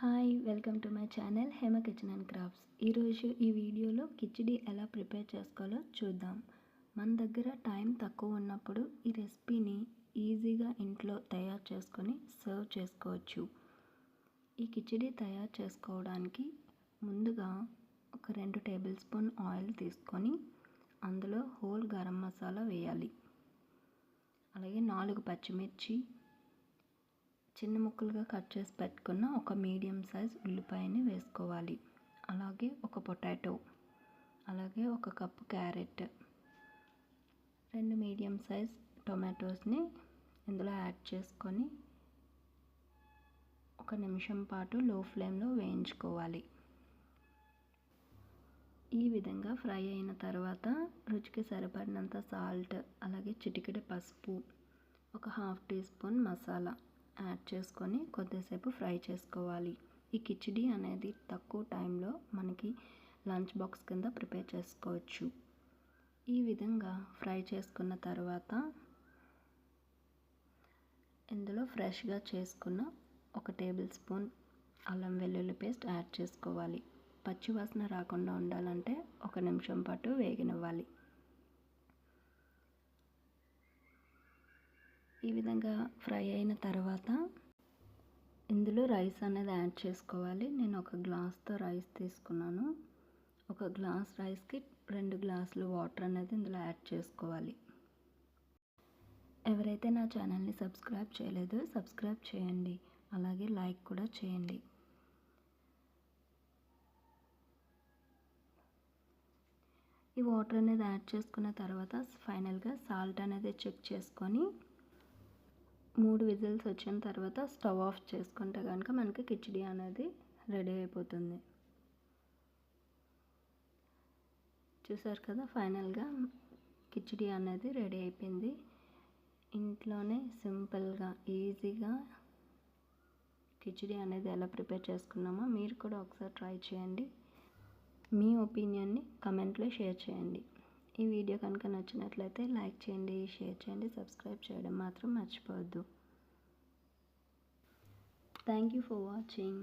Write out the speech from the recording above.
Hi welcome to my channel Hema kitchen and crafts. ఈరోజు ఈ వీడియోలో కిచిడి ఎలా ప్రిపేర్ చేసుకోవాలో చూద్దాం. మన దగ్గర టైం తక్కువ ఉన్నప్పుడు ఈ రెసిపీని ఈజీగా ఇంట్లో తయారు చేసుకొని సర్వ్ చేసుకోవచ్చు. ఈ కిచిడి తయారు చేసుకోవడానికి ముందుగా ఒక రెండు టేబుల్ స్పూన్ ఆయిల్ తీసుకొని అందులో హోల్ గరం మసాలా వేయాలి. అలాగే నాలుగు పచ్చిమిర్చి చిన్న ముక్కలుగా కట్ చేసి పెట్టుకున్న ఒక మీడియం సైజ్ ఉల్లిపాయని వేసుకోవాలి. అలాగే ఒక పొటాటో అలాగే ఒక కప్పు క్యారెట్ రెండు మీడియం సైజ్ టొమాటోస్ని ఇందులో యాడ్ చేసుకొని ఒక నిమిషం పాటు లో ఫ్లేమ్లో వేయించుకోవాలి. ఈ విధంగా ఫ్రై అయిన తర్వాత రుచికి సరిపడినంత సాల్ట్ అలాగే చిటికెడ పసుపు ఒక half teaspoon masala add చేసుకొని కొద్దిసేపు ఫ్రై చేసుకోవాలి. ఈ కిచిడి అనేది తక్కువ టైంలో మనకి లంచ్ బాక్స్ కింద ప్రిపేర్ చేసుకోవచ్చు. ఈ విధంగా ఫ్రై చేసుకున్న తర్వాత ఇందులో ఫ్రెష్గా చేసుకున్న ఒక టేబుల్ స్పూన్ అల్లం వెల్లుల్లి పేస్ట్ యాడ్ చేసుకోవాలి. పచ్చివాసన రాకుండా ఉండాలంటే ఒక నిమిషం పాటు వేగనివ్వాలి. ఈ విధంగా ఫ్రై అయిన తర్వాత ఇందులో రైస్ అనేది యాడ్ చేసుకోవాలి. నేను ఒక గ్లాస్తో రైస్ తీసుకున్నాను. ఒక గ్లాస్ రైస్కి రెండు గ్లాసులు వాటర్ అనేది ఇందులో యాడ్ చేసుకోవాలి. ఎవరైతే నా ఛానల్ని సబ్స్క్రైబ్ చేయలేదో సబ్స్క్రైబ్ చేయండి. అలాగే లైక్ కూడా చేయండి. ఈ వాటర్ అనేది యాడ్ చేసుకున్న తర్వాత ఫైనల్గా సాల్ట్ అనేది చెక్ చేసుకొని మూడు విజిల్స్ వచ్చిన తర్వాత స్టవ్ ఆఫ్ చేసుకుంటే కనుక మనకి కిచిడి అనేది రెడీ అయిపోతుంది. చూసారు కదా ఫైనల్గా కిచిడి అనేది రెడీ అయిపోయింది. ఇంట్లోనే సింపుల్గా ఈజీగా కిచిడి అనేది ఎలా ప్రిపేర్ చేసుకున్నామో మీరు కూడా ఒకసారి ట్రై చేయండి. మీ ఒపీనియన్ని కమెంట్లో షేర్ చేయండి. ఈ వీడియో కనుక నచ్చినట్లయితే లైక్ చేయండి షేర్ చేయండి సబ్స్క్రైబ్ చేయడం మాత్రం మర్చిపోవద్దు. Thank you for watching